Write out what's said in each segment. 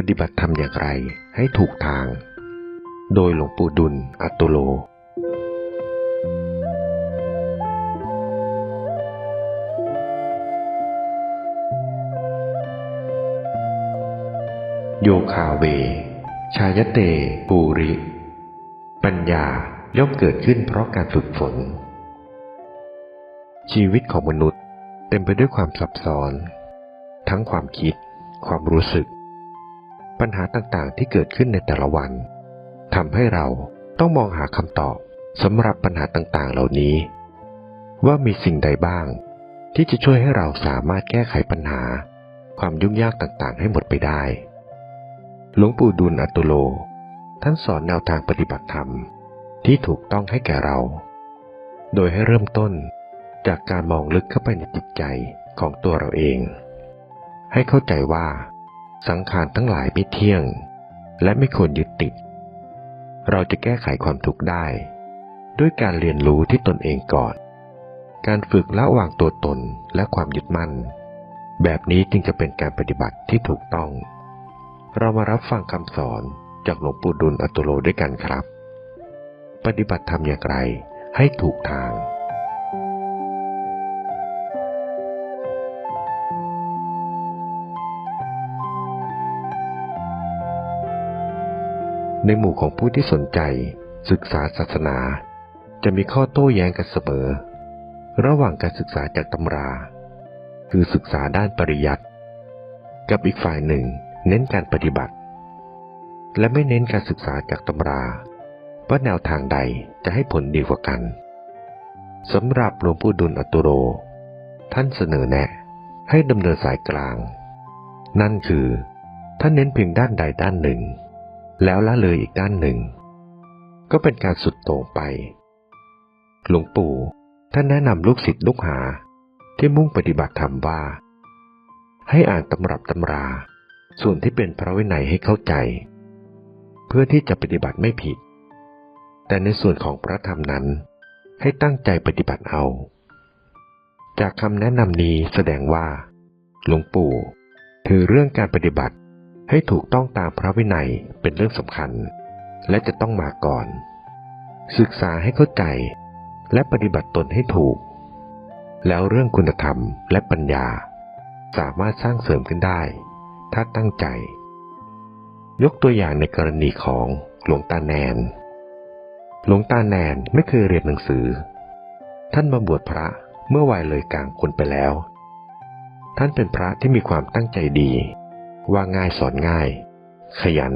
ปฏิบัติธรรมอย่างไรให้ถูกทาง โดยหลวงปู่ดุล อัตโตโล โยคาเว ชายเตปูริ ปัญญาย่อมเกิดขึ้นเพราะการฝึกฝน ชีวิตของมนุษย์เต็มไปด้วยความซับซ้อน ทั้งความคิด ความรู้สึก ปัญหาต่างๆที่เกิดขึ้นในแต่ละวันทำให้เราต้องมองหาคำตอบสำหรับปัญหาต่างๆ เหล่านี้ ว่ามีสิ่งใดบ้าง ที่จะช่วยให้เราสามารถแก้ไขปัญหา ความยุ่งยากต่างๆ ให้หมดไปได้ หลวงปู่ดุลอัตโตโล ท่านสอนแนวทางปฏิบัติธรรมที่ถูกต้องให้แก่เรา โดยให้เริ่มต้นจากการมองลึกเข้าไปในจิตใจของตัวเราเอง ให้เข้าใจว่า สังขารทั้งหลายไม่เที่ยง และไม่ควรยึดติด เราจะแก้ไขความทุกข์ได้ ด้วยการเรียนรู้ที่ตนเองก่อน การฝึกละวางตัวตนและความยึดมั่น แบบนี้จึงจะเป็นการปฏิบัติที่ถูกต้อง เรามารับฟังคำสอนจากหลวงปู่ดุลอัตโตโลด้วยกันครับ ปฏิบัติธรรมอย่างไรให้ถูกทาง ในหมู่ของผู้ที่สนใจ ศึกษาศาสนา จะมีข้อโต้แย้งกันเสมอ ระหว่างการศึกษาจากตำรา คือศึกษาด้านปริยัติกับอีกฝ่ายหนึ่ง เน้นการปฏิบัติ และไม่เน้นการศึกษาจากตำราว่าแนวทางใดจะให้ผลดีกว่ากันสำหรับหลวงปู่ดุลอตุโร ท่านเสนอแนะ ให้ดำเนินสายกลาง นั่นคือ ท่านเน้นเพียงด้านใดด้านหนึ่ง แล้วละเลยอีกด้านหนึ่ง ก็เป็นการสุดโต่งไป หลวงปู่ท่านแนะนำลูกศิษย์ลูกหาที่มุ่งปฏิบัติธรรมว่า ให้อ่านตำรับตำรา ส่วนที่เป็นพระวินัยให้เข้าใจ เพื่อที่จะปฏิบัติไม่ผิด แต่ในส่วนของพระธรรมนั้นให้ตั้งใจปฏิบัติเอา จากคำแนะนำนี้แสดงว่า หลวงปู่ ถือเรื่องการปฏิบัติ ให้ถูกต้องตามพระวินัยเป็นเรื่องสำคัญ และจะต้องมาก่อน ศึกษาให้เข้าใจและปฏิบัติตนให้ถูก แล้วเรื่องคุณธรรมและปัญญา สามารถสร้างเสริมขึ้นได้ ถ้าตั้งใจ ยกตัวอย่างในกรณีของหลวงตาแนน หลวงตาแนนไม่เคยเรียนหนังสือ ท่านมาบวชพระเมื่อวัยเลยกลางคนไปแล้ว ท่านเป็นพระที่มีความตั้งใจดี ว่าง่ายสอนง่าย ขยัน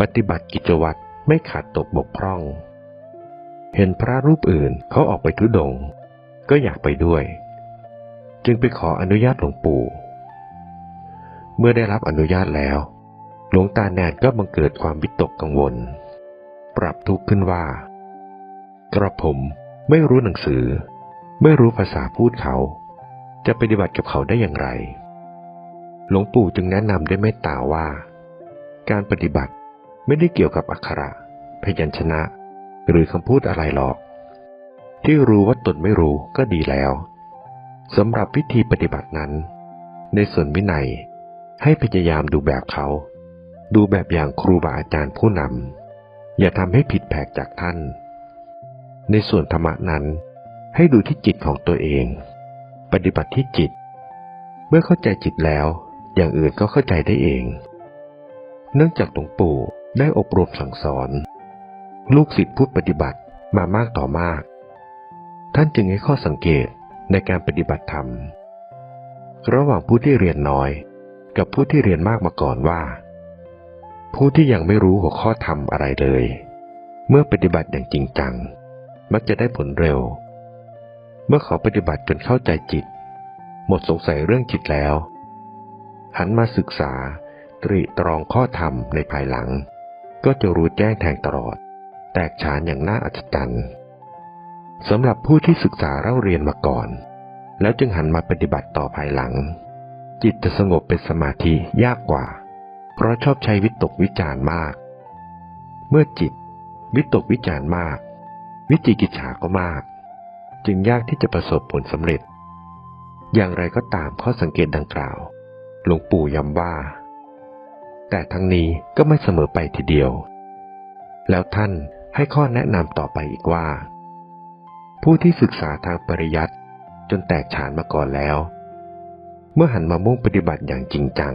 ปฏิบัติกิจวัตรไม่ขาดตกบกพร่อง เห็นพระรูปอื่นเขาออกไปทุดง ก็อยากไปด้วย จึงไปขออนุญาตหลวงปู่ เมื่อได้รับอนุญาตแล้ว หลวงตาแนนก็บังเกิดความวิตกกังวล ปรับทุกข์ขึ้นว่า กระผมไม่รู้หนังสือ ไม่รู้ภาษาพูดเขา จะปฏิบัติกับเขาได้อย่างไร หลวงปู่จึงแนะนำด้วยเมตตาว่า การปฏิบัติไม่ได้เกี่ยวกับอักขระ พยัญชนะ หรือคำพูดอะไรหรอก ที่รู้ว่าตนไม่รู้ก็ดีแล้วสำหรับวิธีปฏิบัตินั้น ในส่วนวินัยให้พยายามดูแบบเขา ดูแบบอย่างครูบาอาจารย์ผู้นำอย่าทำให้ผิดแผกจากท่าน ในส่วนธรรมะนั้น ให้ดูที่จิตของตัวเอง ปฏิบัติที่จิต เมื่อเข้าใจจิตแล้ว อย่างอื่นก็เข้าใจได้เอง เนื่องจากหลวงปู่ได้อบรมสั่งสอน ลูกศิษย์ผู้ปฏิบัติมามากต่อมาก ท่านจึงให้ข้อสังเกตในการปฏิบัติธรรม ระหว่างผู้ที่เรียนน้อย กับผู้ที่เรียนมากมาก่อนว่า ผู้ที่ยังไม่รู้หัวข้อธรรมอะไรเลย เมื่อปฏิบัติอย่างจริงจัง มักจะได้ผลเร็ว เมื่อเขาปฏิบัติจนเข้าใจจิต หมดสงสัยเรื่องจิตแล้ว หันมาศึกษา ตรีตรองข้อธรรมในภายหลัง ก็จะรู้แจ้งแทงตลอด แตกฉานอย่างน่าอัศจรรย์สำหรับผู้ที่ศึกษาเล่าเรียนมาก่อน แล้วจึงหันมาปฏิบัติต่อภายหลัง จิตจะสงบเป็นสมาธิยากกว่า เพราะชอบใช้วิตกวิจารมาก เมื่อจิต วิตกวิจารมาก วิจิกิจฉาก็มาก จึงยากที่จะประสบผลสำเร็จ อย่างไรก็ตามข้อสังเกตดังกล่าว หลวงปู่ย้ำว่า แต่ทั้งนี้ก็ไม่เสมอไปทีเดียว แล้วท่านให้ข้อแนะนำต่อไปอีกว่า ผู้ที่ศึกษาทางปริยัติจนแตกฉานมาก่อนแล้ว เมื่อหันมามุ่งปฏิบัติอย่างจริงจัง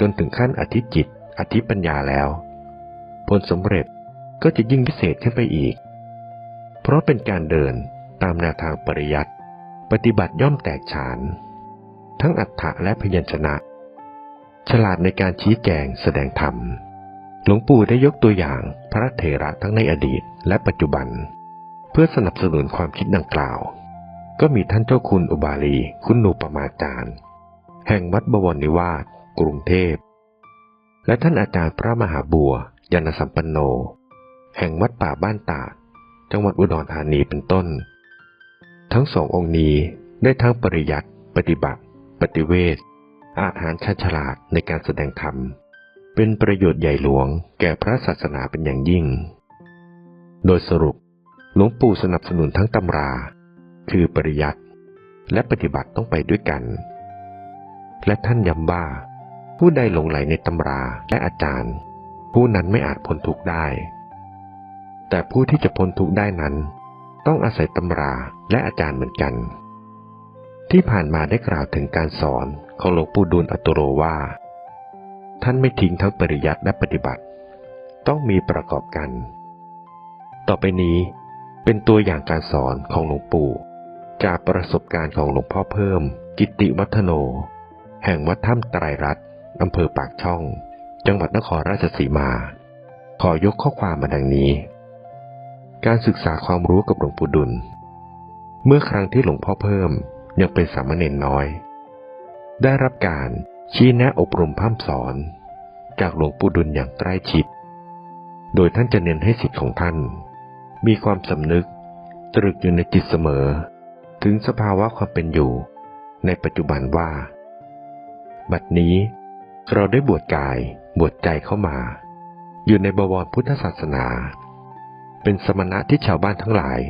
จนถึงขั้นอธิจิต อธิปัญญาแล้ว ผลสำเร็จก็จะยิ่งพิเศษขึ้นไปอีก เพราะเป็นการเดินตามแนวทางปริยัติปฏิบัติย่อมแตกฉาน ทั้งอัฏฐะและพยัญชนะ ฉลาดในการชี้แจงแสดงธรรม หลวงปู่ได้ยกตัวอย่างพระเถระทั้งในอดีตและปัจจุบัน เพื่อสนับสนุนความคิดดังกล่าว ก็มีท่านเจ้าคุณอุบาลีคุณนูปมาจารย์ แห่งวัดบวรนิวาสกรุงเทพ และท่านอาจารย์พระมหาบัวยานสัมปันโน แห่งวัดป่าบ้านตาดจังหวัดอุดรธานีเป็นต้น ทั้งสององค์นี้ได้ทั้งปริยัติปฏิบัติ ปฏิเวทอาหารชาฉลาดในการแสดงธรรม เป็นประโยชน์ใหญ่หลวงแก่พระศาสนาเป็นอย่างยิ่ง โดยสรุปหลวงปู่สนับสนุนทั้งตำรา คือปริยัติและปฏิบัติต้องไปด้วยกัน และท่านย้ำว่า ผู้ใดหลงไหลในตำราและอาจารย์ ผู้นั้นไม่อาจพ้นทุกข์ได้ แต่ผู้ที่จะพ้นทุกข์ได้นั้น ต้องอาศัยตำราและอาจารย์เหมือนกัน ที่ผ่านมาได้กล่าวถึงการสอนของหลวงปู่ดูลอัตโรว่า ท่านไม่ทิ้งทั้งปริยัติและปฏิบัติ ต้องมีประกอบกัน ต่อไปนี้เป็นตัวอย่างการสอนของหลวงปู่ จากประสบการณ์ของหลวงพ่อเพิ่ม กิตติวัฒโน แห่งวัดถ้ำไตรรัตน์อำเภอปากช่อง จังหวัดนครราชสีมา ขอยกข้อความมาดังนี้ การศึกษาความรู้กับหลวงปู่ดุล เมื่อครั้งที่หลวงพ่อเพิ่ม ยังเป็นสามเณรน้อย ได้รับการชี้แนะอบรมพร่ำสอน จากหลวงปู่ดุลอย่างใกล้ชิด โดยท่านจะเน้นให้สิทธิ์ของท่าน มีความสำนึก ตรึกอยู่ในจิตเสมอ ถึงสภาวะความเป็นอยู่ ในปัจจุบันว่า บัดนี้เราได้บวชกายบวชใจเข้ามา อยู่ในบวรพุทธศาสนา เป็นสมณะที่ชาวบ้านทั้งหลาย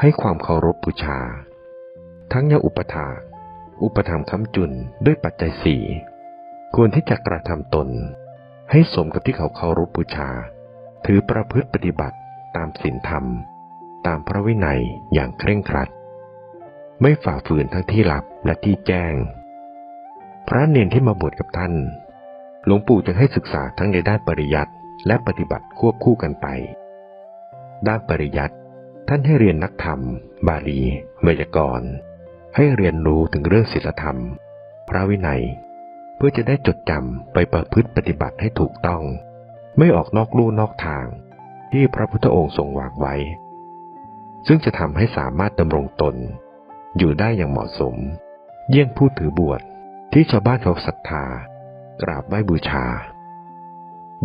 ให้ความเคารพบูชา ทั้งยังอุปถาอุปธรรมค้ำจุนด้วยปัจจัยสี่ควรที่จะกระทำตน ให้สมกับที่เขาเคารพบูชา ถือประพฤติปฏิบัติตามศีลธรรม ตามพระวินัยอย่างเคร่งครัด ไม่ฝ่าฝืนทั้งที่ลับและที่แจ้ง พระเนนที่มาบวชกับท่าน หลวงปู่จึงให้ศึกษาทั้งในด้านปริยัติและปฏิบัติควบคู่กันไป ด้านปริยัติท่านให้เรียนนักธรรม บาลีไวยากรณ์ ให้เรียนรู้ถึงเรื่องศีลธรรม พระวินัย เพื่อจะได้จดจำไปประพฤติปฏิบัติให้ถูกต้อง ไม่ออกนอกลู่นอกทาง ที่พระพุทธองค์ทรงวางไว้ ซึ่งจะทำให้สามารถดำรงตน อยู่ได้อย่างเหมาะสม เยี่ยงผู้ถือบวชที่ชาวบ้านเขาศรัทธากราบไหว้บูชา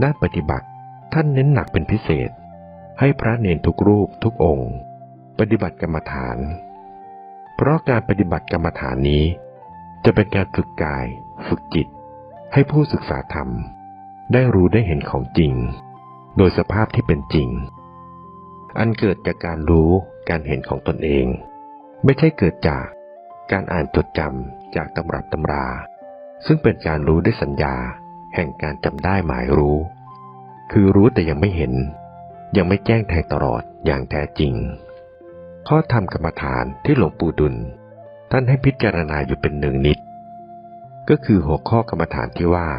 ด้านปฏิบัติท่านเน้นหนักเป็นพิเศษ ให้พระเนนทุกรูปทุกองค์ ปฏิบัติกรรมฐาน เพราะการปฏิบัติกรรมฐานนี้ จะเป็นการฝึกกาย ฝึกจิต ให้ผู้ศึกษาธรรม ได้รู้ได้เห็นของจริง โดยสภาพที่เป็นจริง อันเกิดจากการรู้การเห็นของตนเอง ไม่ใช่เกิดจากการอ่านจดจำจากตำรับตำรา ซึ่งเป็นการรู้ด้วยสัญญา แห่งการจำได้หมายรู้ คือรู้แต่ยังไม่เห็น ยังไม่แจ้งแทงตลอดอย่างแท้จริง ข้อธรรมกรรมฐานที่หลวงปู่ดุล ท่านให้พิจารณาอยู่เป็นหนึ่งนิด ก็คือหัวข้อกรรมฐานที่ว่า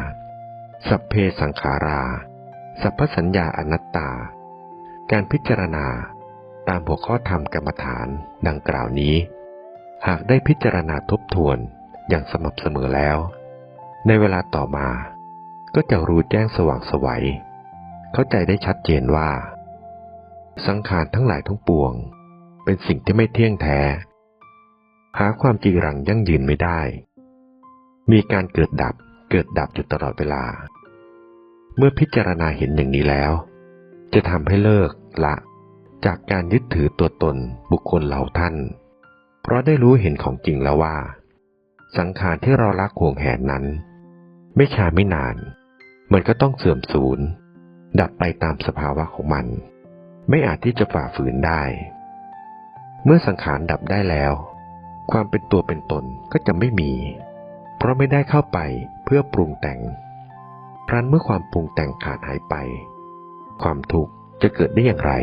สัพเพสังขารา สัพพสัญญาอนัตตา การพิจารณาตามหัวข้อธรรมกรรมฐานดังกล่าวนี้ หากได้พิจารณาทบทวนอย่างสม่ำเสมอแล้ว ในเวลาต่อมา ก็จะรู้แจ้งสว่างสวัย เข้าใจได้ชัดเจนว่า สังขารทั้งหลายทั้งปวง เป็นสิ่งที่ไม่เที่ยงแท้ หาความจริงรังยั่งยืนไม่ได้ มีการเกิดดับเกิดดับอยู่ตลอดเวลา เมื่อพิจารณาเห็นอย่างนี้แล้ว จะทำให้เลิกละ จากการยึดถือตัวตนบุคคลเหล่าท่าน เพราะได้รู้เห็นของจริงแล้วว่า สังขารที่เรารักห่วงแหนนั้น ไม่ช้าไม่นาน มันก็ต้องเสื่อมสูญดับไปตามสภาวะของมัน ไม่อาจที่จะฝ่าฝืนได้ เมื่อสังขารดับได้แล้ว ความเป็นตัวเป็นตนก็จะไม่มี เพราะไม่ได้เข้าไปเพื่อปรุงแต่งครั้นเมื่อความปรุงแต่งขาดหายไป ความทุกข์จะเกิดได้อย่างไร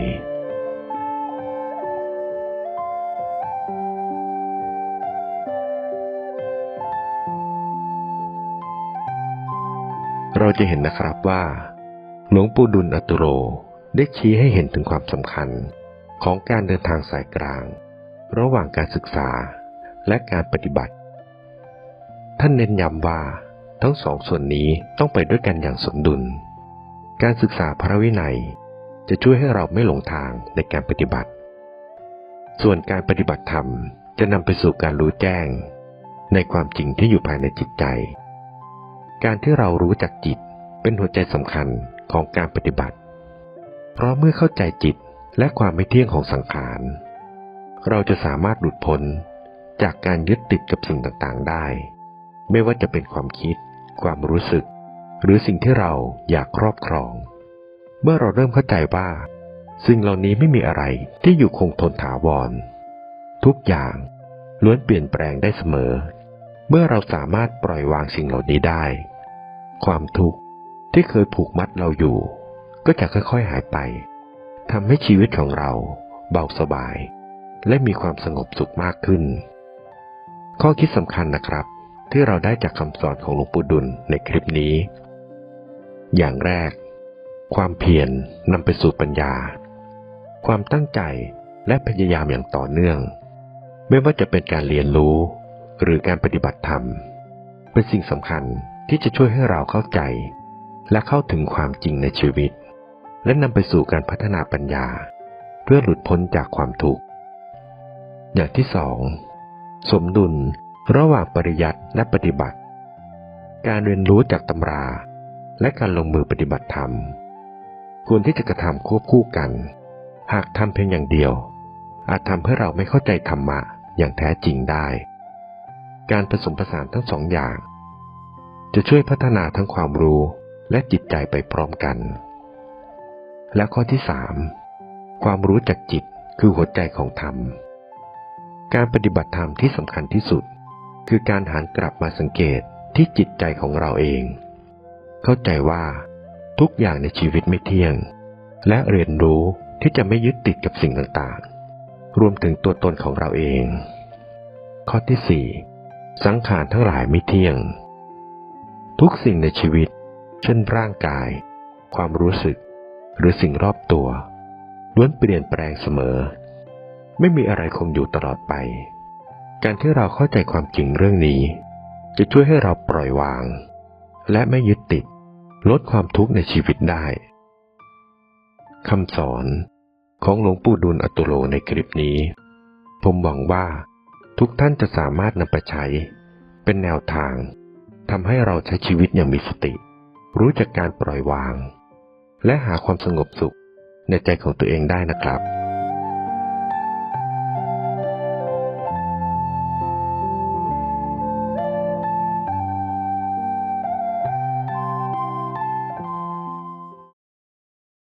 เราจะเห็นนะครับว่า หลวงปู่ดุลอตุโรได้ชี้ให้เห็นถึงความสำคัญ ของการเดินทางสายกลาง ระหว่างการศึกษาและการปฏิบัติ ท่านเน้นย้ำว่า ทั้งสองส่วนนี้ต้องไปด้วยกันอย่างสมดุล การศึกษาพระวินัยจะช่วยให้เราไม่หลงทางในการปฏิบัติ ส่วนการปฏิบัติธรรมจะนำไปสู่การรู้แจ้ง ในความจริงที่อยู่ภายในจิตใจ การที่เรารู้จักจิตเป็นหัวใจสำคัญของการปฏิบัติ เพราะเมื่อเข้าใจจิต และความไม่เที่ยงของสังขาร เราจะสามารถหลุดพ้นจากการยึดติดกับสิ่งต่างๆได้ ไม่ว่าจะเป็นความคิด ความรู้สึก หรือสิ่งที่เราอยากครอบครอง เมื่อเราเริ่มเข้าใจว่า สิ่งเหล่านี้ไม่มีอะไรที่อยู่คงทนถาวร ทุกอย่างล้วนเปลี่ยนแปลงได้เสมอ เมื่อเราสามารถปล่อยวางสิ่งเหล่านี้ได้ ความทุกข์ที่เคยผูกมัดเราอยู่ ก็จะค่อยๆหายไป ทำให้ชีวิตของเราเบาสบาย และมีความสงบสุขมากขึ้น ข้อคิดสำคัญนะครับ ที่เราได้จากคำสอนของหลวงปู่ดุลในคลิปนี้ อย่างแรก ความเพียรนำไปสู่ปัญญา ความตั้งใจและพยายามอย่างต่อเนื่อง ไม่ว่าจะเป็นการเรียนรู้ หรือการปฏิบัติธรรม เป็นสิ่งสำคัญที่จะช่วยให้เราเข้าใจ และเข้าถึงความจริงในชีวิต และนำไปสู่การพัฒนาปัญญา เพื่อหลุดพ้นจากความทุกข์ อย่างที่สองสมดุลระหว่างปริยัติและปฏิบัติ การเรียนรู้จากตำรา และการลงมือปฏิบัติธรรม ควรที่จะกระทำควบคู่กัน หากทำเพียงอย่างเดียว อาจทำให้เราไม่เข้าใจธรรมะอย่างแท้จริงได้ การผสมผสานทั้งสองอย่าง จะช่วยพัฒนาทั้งความรู้และจิตใจไปพร้อมกัน และข้อที่สามความรู้จักจิตคือหัวใจของธรรม การปฏิบัติธรรมที่สำคัญที่สุด คือการหันกลับมาสังเกตที่จิตใจของเราเอง เข้าใจว่าทุกอย่างในชีวิตไม่เที่ยง และเรียนรู้ที่จะไม่ยึดติดกับสิ่งต่างๆ รวมถึงตัวตนของเราเอง ข้อที่สี่สังขารทั้งหลายไม่เที่ยง ทุกสิ่งในชีวิต เช่นร่างกาย ความรู้สึก หรือสิ่งรอบตัวล้วนเปลี่ยนแปลงเสมอ ไม่มีอะไรคงอยู่ตลอดไป การที่เราเข้าใจความจริงเรื่องนี้ จะช่วยให้เราปล่อยวาง และไม่ยึดติดลดความทุกข์ในชีวิตได้คำสอนของหลวงปู่ดุลอตุโลในคลิปนี้ ผมหวังว่าทุกท่านจะสามารถนำไปใช้ เป็นแนวทางทำให้เราใช้ชีวิตอย่างมีสติ รู้จักการปล่อยวาง และหาความสงบสุขในใจของตัวเองได้นะครับ